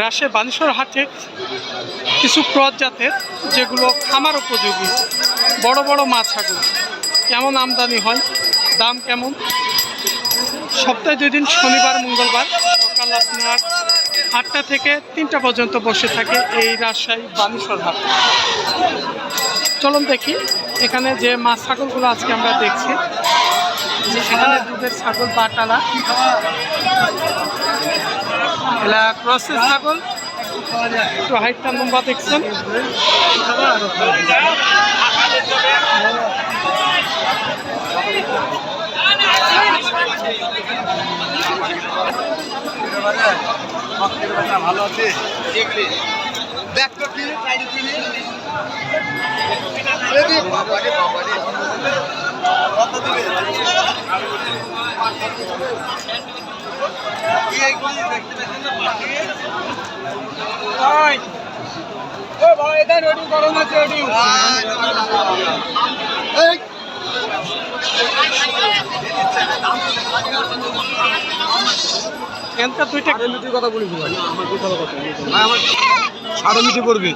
রাজশাহী বানেশ্বর হাটে কিছু ক্রস জাতের, যেগুলো খামার উপযোগী। বড় বড় মাছ ছাগল কেমন আমদানি হয়? দাম কেমন? সপ্তাহে দুই দিন, শনিবার, মঙ্গলবার। সকাল আপনার আটটা থেকে তিনটা পর্যন্ত বসে থাকে এই রাজশাহী বানেশ্বর হাট। চলুন দেখি, এখানে যে মাছ ছাগলগুলো আজকে আমরা দেখছি। যে এখানে দুধের ছাগল বাটালা। এলা ক্রসের ছাগল। একটু হাইটটা লম্বা দেখছেন। ভালো আছে দেখ তো কিনে বাবারে কত দিবে কি এইগুলি দেখতে দেখতে না পাঠিয়ে ওই ও ভাই এটা রেডি করো না রেডি এই এখানকার মিটির কথা বলিস ভাই আমার কথা কথা আমার সাড়ে মিটি করবে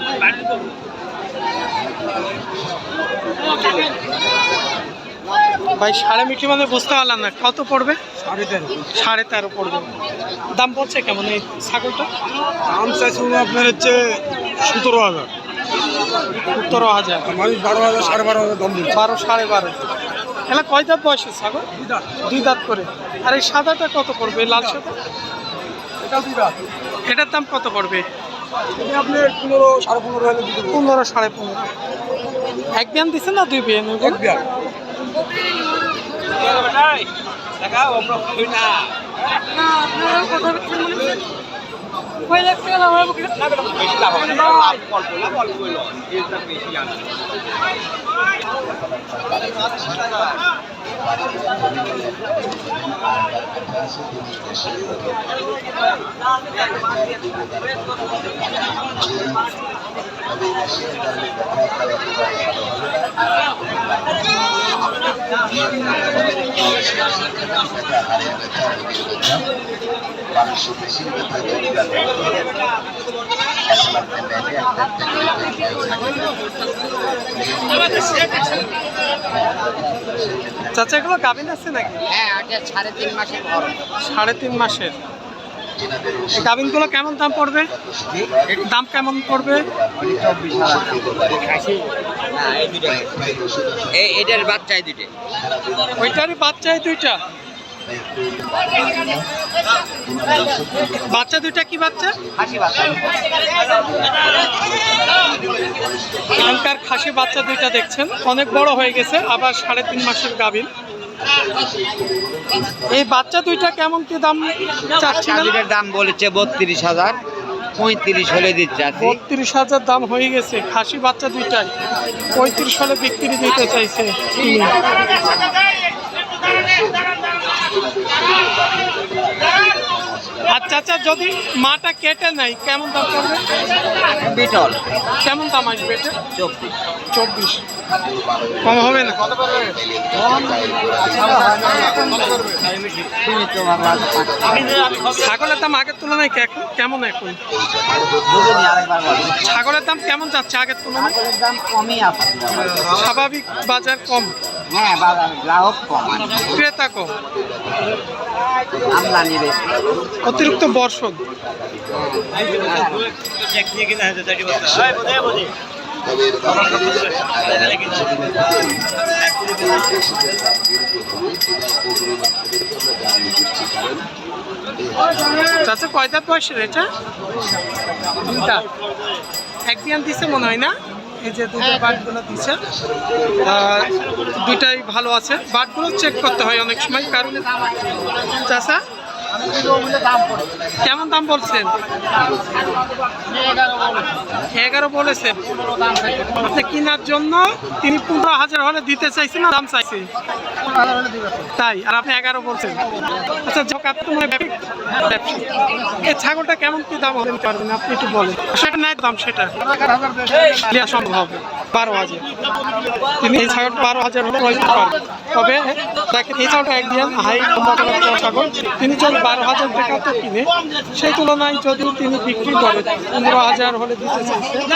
ভাই সাড়ে মিটি মানে বুঝতে পারলাম না। কত পড়বে? সাড়ে তেরো। সাড়ে তেরো পড়বে। দাম পড়ছে কেমন এই ছাগলটা? দাম চাইছি আপনার হচ্ছে সতেরো হাজার। সতেরো হাজার। মানুষ বারো হাজার সাড়ে বারো হাজার দাম বারো সাড়ে বারো। এলা কয় দাঁত বয়সের ছাগল? দুই দাঁত। করে। আর এই সাদাটা কত পড়বে? লাল সাদা? এটা দুই রাত এটার দাম কত পড়বে? আপনার পনেরো সাড়ে পনেরো পনেরো সাড়ে পনেরো। এক বিয়ান দিছে না দুই বিয়ান? এক বিয়ার মানুষের বেশি ব্যথা চলে চাচা এগুলো গাভিন আছে নাকি? হ্যাঁ সাড়ে তিন মাসের সাড়ে তিন মাসের। গাভিনগুলো কেমন দাম পড়বে? দাম কেমন পড়বে? এটার বাচ্চাই দুইটা। ওইটারই বাচ্চাই দুইটা? বাচ্চা দুইটা কি বাচ্চা? এখানকার খাসি বাচ্চা দুইটা দেখছেন। অনেক বড় হয়ে গেছে আবার সাড়ে তিন মাসের গাভিন। এই বাচ্চা দুইটা কেমন কি দাম চাচ্ছিলেন দাম বলেছে বত্রিশ হাজার পঁয়ত্রিশ হলে দিচ্ছে বত্রিশ হাজার দাম হয়ে গেছে খাসি বাচ্চা দুইটাই। পঁয়ত্রিশ হলে বিক্রি দিতে চাইছে। আর চাচা যদি মাটা কেটে নাই কেমন দাম পড়বে? বিটল। কেমন দাম আসবে এটা? চব্বিশ। চব্বিশ। কম হবে না? সীমিত ভাবে ছাগলের দাম আগের তুলনায় কে- কেমন এখন? ছাগলের দাম কেমন যাচ্ছে আগের তুলনায়? স্বাভাবিক বাজার কম। হ্যাঁ বাজার গ্রাহক কম। আছে। ক্রেতা কম। আমদানি বেশি। অতিরিক্ত বর্ষণ। চাচা কয় দাঁত বয়সের এটা? এক বিয়ান দিছে মনে হয় না? এই যে দুটো বাটগুলো দিচ্ছে দুটাই ভালো আছে। বাটগুলো চেক করতে হয় অনেক সময় কারণ চাষা কেমন দাম বলছেন এগারো বলেছেন আপনি কেনার জন্য তিনি পনেরো হাজার হলে দিতে চাইছেন না দাম চাইছে? তাই, আর আপনি এগারো বলছেন। আচ্ছা ছাগলটা কেমন কি দাম হতে পারবেন? আপনি একটু বলেন। সেটা নাই দাম, সেটা। দেওয়া সম্ভব বারো হাজার। তিনি এই ছাগলটা বারো হাজার হলে ক্রয় পারবেন। তবে, দেখেন, এই ছাগলটা একদিন হাই ছাগল। তিনি যদি বারো হাজার টাকাতে কিনে, সেই তুলনায় যদিও তিনি বিক্রি করেন পনেরো হাজার হলে দিতে চাইছে এখানে কিছু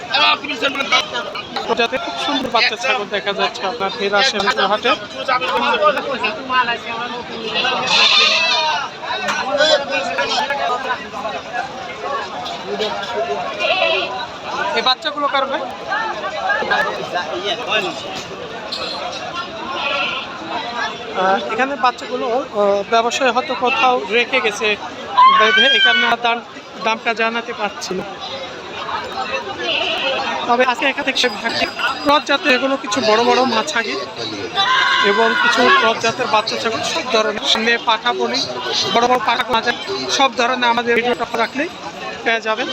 যাতে খুব সুন্দর বাচ্চা ছাগল দেখা যাচ্ছে আপনার ফের আসে হাটে। এই বাচ্চাগুলো কার ভাই? এখানে বাচ্চাগুলো ব্যবসায় হয়তো কোথাও রেখে গেছে। এখানে আর দাম দামটা জানাতে পারছি না। তবে আজকে এখান থেকে ক্রস জাতের এগুলো কিছু বড় বড় মাছ আগে এবং কিছু ক্রস জাতের বাচ্চা ছাগল, সব ধরনের। সামনে পাঠা বলি বড় বড় পাখা মাছ সব ধরনের আমাদের ভিডিওটা রাখলেই পেয়ে যাবেন।